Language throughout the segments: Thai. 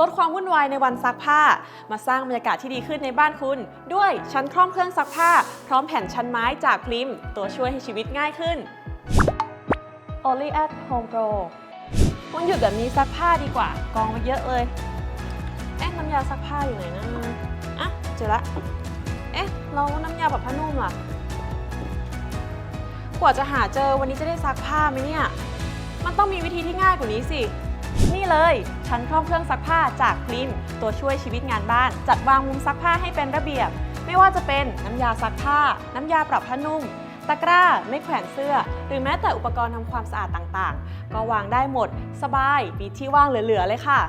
ลดความวุ่นวายในวันซักผ้า มาสร้างบรรยากาศที่ดีขึ้นในบ้านคุณ ด้วยชั้นคล่อมเครื่องซักผ้า พร้อมแผ่นชั้นไม้จากพริม ตัวช่วยให้ชีวิตง่ายขึ้น Only at Home Pro วันหยุดแบบนี้ซักผ้าดีกว่า กองมาเยอะเลย เอ๊ะน้ำยาซักผ้าอยู่ไหนนะอะเจอละ เอ๊ะเราน้ำยาแบบผ้านุ่มล่ะ กว่าจะหาเจอวันนี้จะได้ซักผ้าไหมเนี่ย มันต้องมีวิธีที่ง่ายกว่านี้สิ นี่เลยชั้นคล่อมเครื่องซักผ้าจากพริมตัวช่วยชีวิตงานบ้าน จัดวางมุมซักผ้าให้เป็นระเบียบ ไม่ว่าจะเป็นน้ำยาซักผ้า น้ำยาปรับผ้านุ่มตะกร้าไม่แขวนเสื้อ หรือแม้แต่อุปกรณ์ทำความสะอาดต่างๆ ก็วางได้หมด สบายมีที่ว่างเหลือๆเลยค่ะ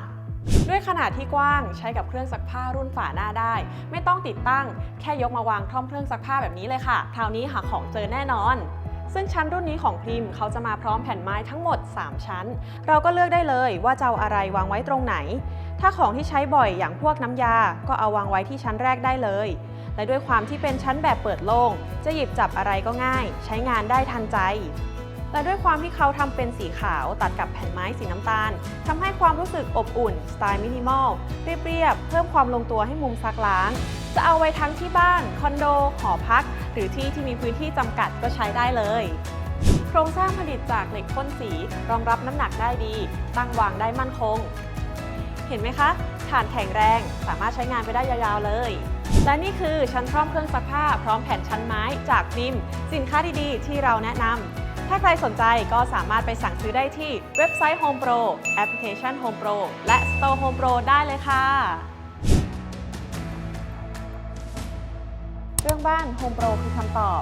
ด้วยขนาดที่กว้างใช้กับเครื่องซักผ้ารุ่นฝาหน้าได้ ไม่ต้องติดตั้ง แค่ยกมาวางคล่อมเครื่องซักผ้าแบบนี้เลยค่ะ คราวนี้หาของเจอแน่นอน ซึ่งชั้นรุ่นนี้ของพิมพ์เขาจะมาพร้อมแผ่นไม้ทั้งหมด 3 ชั้น เราก็เลือกได้เลยว่าจะเอาอะไรวางไว้ตรงไหน ถ้าของที่ใช้บ่อยอย่างพวกน้ำยา ก็เอาวางไว้ที่ชั้นแรกได้เลย และด้วยความที่เป็นชั้นแบบเปิดโล่ง จะหยิบจับอะไรก็ง่าย ใช้งานได้ทันใจ และด้วยความที่เขาทำเป็นสีขาวตัดกับแผ่นไม้สีน้ำตาลทำให้ความรู้สึกอบอุ่น สไตล์มินิมอล เรียบๆ เพิ่มความลงตัวให้มุมซักล้าง จะเอาไว้ทั้งที่บ้าน คอนโด หอพัก หรือที่ที่มีพื้นที่จำกัดก็ใช้ได้เลยโครงสร้างผลิตจากเหล็กพ่นสีรองรับน้ำหนักได้ดี ตั้งวางได้มั่นคง เห็นไหมคะฐานแข็งแรงสามารถใช้งานไปได้ยาวๆเลย และนี่คือชั้นคล่อมเครื่องซักผ้าพร้อมแผ่นชั้นไม้จากพิมสินค้าดีๆ ที่เราแนะนำ ถ้าใครสนใจก็สามารถไปสั่งซื้อได้ที่เว็บไซต์ Home Pro แอปพลิเคชัน Home Pro และ Store Home Pro ได้เลยค่ะ เรื่องบ้าน Home Pro คือคำตอบ